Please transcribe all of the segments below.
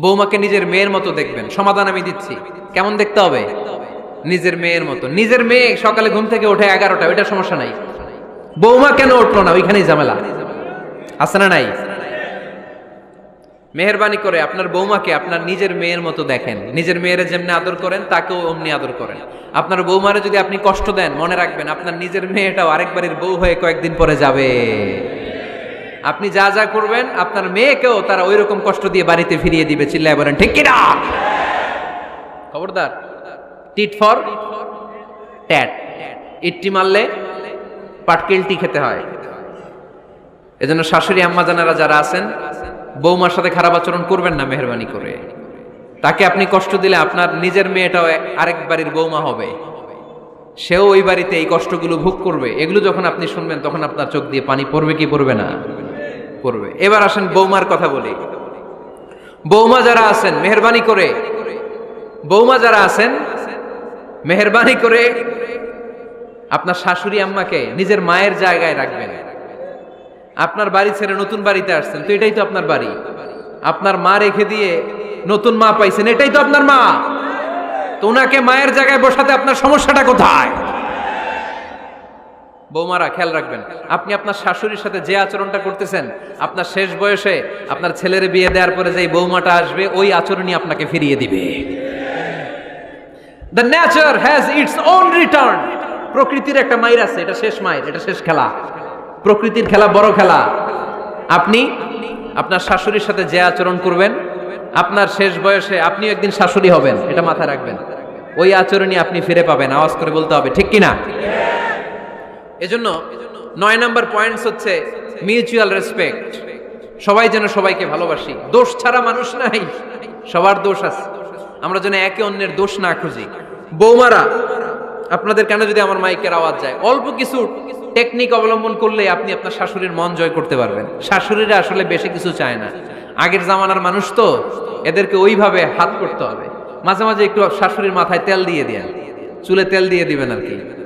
বৌমাকে নিজের মেয়ের মতো দেখবেন। সমাধান আমি দিচ্ছি। কেমন দেখতে হবে? নিজের মেয়ের মতো। নিজের মেয়ে সকালে ঘুম থেকে ওঠে এগারোটা, ওইটা সমস্যা নাই। বৌমা কেন উঠল না? ওইখানেই ঝামেলা। আছে না নাই? মেহরবানি করে আপনার বৌমাকে আপনার নিজের মেয়ের মতো দেখেন। নিজের মেয়ের যেমনি আদর করেন, তাকেও অমনি আদর করেন। আপনার বৌমারে যদি আপনি কষ্ট দেন, মনে রাখবেন আপনার নিজের মেয়েটাও আরেকবারের বউ হয়ে কয়েকদিন পরে যাবে। আপনি যা যা করবেন, আপনার মেয়েকেও তারা ওই রকম কষ্ট দিয়ে বাড়িতে ফিরিয়ে দিবে, চিল্লায় বলেন, ঠিক কিনা? খবরদার টিট ফর ট্যাট ইটটি মারলে পাটকেলটি খেতে হয়। এজন্য শাশুড়ি, আম্মা জানারা যারা আছেন, বৌমার সাথে খারাপ আচরণ করবেন না, মেহরবানি করে। তাকে আপনি কষ্ট দিলে আপনার নিজের মেয়েটাও আরেক বাড়ির বৌমা হবে। সেও ওই বাড়িতে এই কষ্টগুলো ভোগ করবে। এগুলো যখন আপনি শুনবেন, তখন আপনার চোখ দিয়ে পানি পড়বে কি পড়বে না? পড়বে এবার আসেন বৌমার কথা বলি। বৌমা যারা আছেন, মেহরবানি করে। বৌমা যারা আছেন, মেহরবানি করে আপনার শাশুড়ি আম্মাকে নিজের মায়ের জায়গায় রাখবেন। আপনার বাড়ি ছেড়ে নতুন বাড়িতে আসছেন, তো এটাই তো আপনার বাড়ি। আপনার মা রেখে দিয়ে নতুন মা পাইছেন, এটাই তো আপনার মা। তো ওনাকে মায়ের জায়গায় বসাতে আপনার সমস্যাটা কোথায়? বৌমারা, খেয়াল রাখবেন, আপনি আপনার শাশুড়ির সাথে যে আচরণটা করতেছেন, আপনার শেষ বয়সে আপনার ছেলের বিয়ে দেওয়ার পরে যে বৌমাটা আসবে, ওই আচরণই আপনাকে ফিরিয়ে দিবে। The nature has its own return প্রকৃতির একটা মাইর আছে, এটা শেষ মাইর, এটা শেষ খেলা। প্রকৃতির খেলা বড় খেলা। আপনি আপনার শাশুড়ির সাথে যে আচরণ করবেন, আপনার শেষ বয়সে আপনিও একদিন শাশুড়ি হবেন, এটা মাথায় রাখবেন। ওই আচরণই আপনি ফিরে পাবেন, আওয়াজ করে বলতে হবে, ঠিক কিনা? এজন্য নয় নম্বর পয়েন্টস হচ্ছে মিউচুয়াল রেসপেক্ট সবাই যেন সবাইকে ভালোবাসি। দোষ ছাড়া মানুষ নাই। সবার দোষ আছে। আমরা যেন একে অন্যের দোষ না খুঁজি। বৌমারা, আপনাদের কেন যদি আমার মাইকের আওয়াজ যায়? অল্প কিছু টেকনিক অবলম্বন করলে আপনি আপনার শাশুড়ির মন জয় করতে পারবেন। শাশুড়িরা আসলে বেশি কিছু চায় না। আগের জামানার মানুষ তো এদেরকে ওইভাবে হাত করতে হবে। মাঝে মাঝে একটু শাশুড়ির মাথায় তেল দিয়ে দেন। চুলে তেল দিয়ে দিবেন আর কি।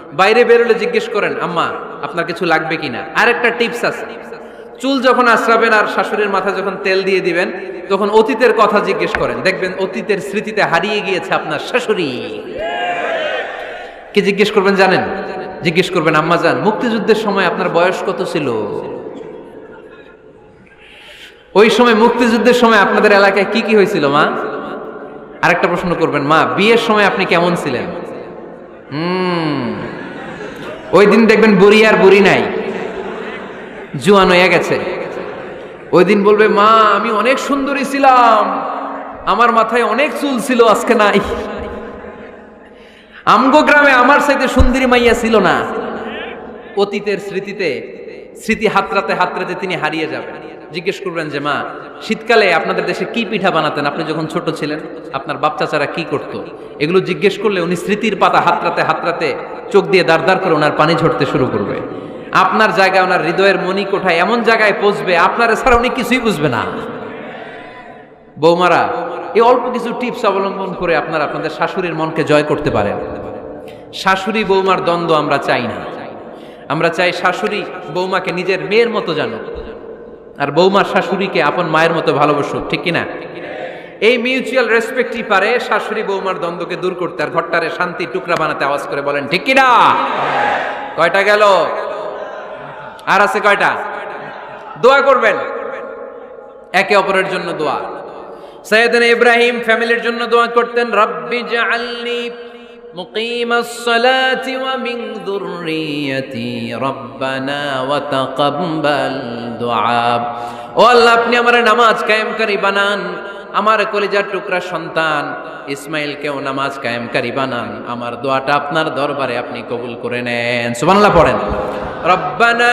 বাইরে বেরোলে জিজ্ঞেস করেন, আম্মা, আপনার কিছু লাগবে কিনা? আরেকটা টিপস আছে। চুল যখন আশ্রাবেন আর শাশুড়ির মাথা যখন তেল দিয়ে দিবেন, তখন অতীতের কথা জিজ্ঞেস করেন। দেখবেন অতীতের স্মৃতিতে হারিয়ে গিয়েছে আপনার শাশুড়ি। কি জিজ্ঞেস করবেন জানেন? জিজ্ঞেস করবেন, আম্মা যান মুক্তিযুদ্ধের সময় আপনার বয়স কত ছিল? ওই সময়, মুক্তিযুদ্ধের সময় আপনাদের এলাকায় কি কি হয়েছিল, মা? আরেকটা প্রশ্ন করবেন, মা, বিয়ের সময় আপনি কেমন ছিলেন? হুম। ওই দিন দেখবেন বুড়ি আর বুড়ি নাই। জুয়ান হয়ে গেছে। ওই দিন বলবে, মা, আমি অনেক সুন্দরী ছিলাম। আমার মাথায় অনেক চুল ছিল, আজকে নাই। আমগো গ্রামে আমার সাথে সুন্দরী মাইয়া ছিল না। অতীতের স্মৃতিতে স্মৃতি হাতরাতে হাতরাতে তিনি হারিয়ে যাবেন। জিজ্ঞেস করবেন যে, মা, শীতকালে আপনাদের দেশে কি পিঠা বানাতেন? আপনি যখন ছোট ছিলেন, আপনার বাপ চাচারা কি করতো? এগুলো জিজ্ঞেস করলে উনি স্মৃতির পাতা হাতরাতে হাতরাতে চোখ দিয়ে দাঁড় করে ওনার পানি ঝরতে শুরু করবে। আপনার জায়গায় ওনার হৃদয়ের মনি কোঠায় এমন জায়গায় পৌঁছবে, আপনার ছাড়া উনি কিছুই বুঝবে না। বৌমারা, এই অল্প কিছু টিপস অবলম্বন করে আপনারা আপনাদের শাশুড়ির মনকে জয় করতে পারেন। শাশুড়ি বৌমার দ্বন্দ্ব আমরা চাই না। আমরা চাই শাশুড়ি বৌমাকে নিজের মেয়ের মতো জানো। আর বৌমার শাশুড়িকে আপন মায়ের মতো ভালোবাসুক ঠিক কিনা? এই মিউচুয়াল রেসপেক্টই পারে শাশুড়ি বৌমার দ্বন্দ্বকে দূর করতে আর ঘরটারে শান্তি টুকরা বানাতে আওয়াজ করে বলেন, ঠিক কিনা? কয়টা গেল? আর আছে কয়টা? দোয়া করবেন। একে অপরের জন্য দোয়া। সৈয়দনা ইব্রাহিম ফ্যামিলির জন্য দোয়া করতেন, রব্বি জাআলনি মুকিম الصلاة ومن ذريتي ربنا وتقبل دعاء ও আল্লাহ আপনি আমার নামাজ কায়েমকারী বানান আমার কলিজার টুকরা সন্তান ইসমাইলকেও নামাজ কায়েমকারী বানান আমার দোয়াটা আপনার দরবারে আপনি কবুল করে নেন সুবহানাল্লাহ পড়েন রব্বানা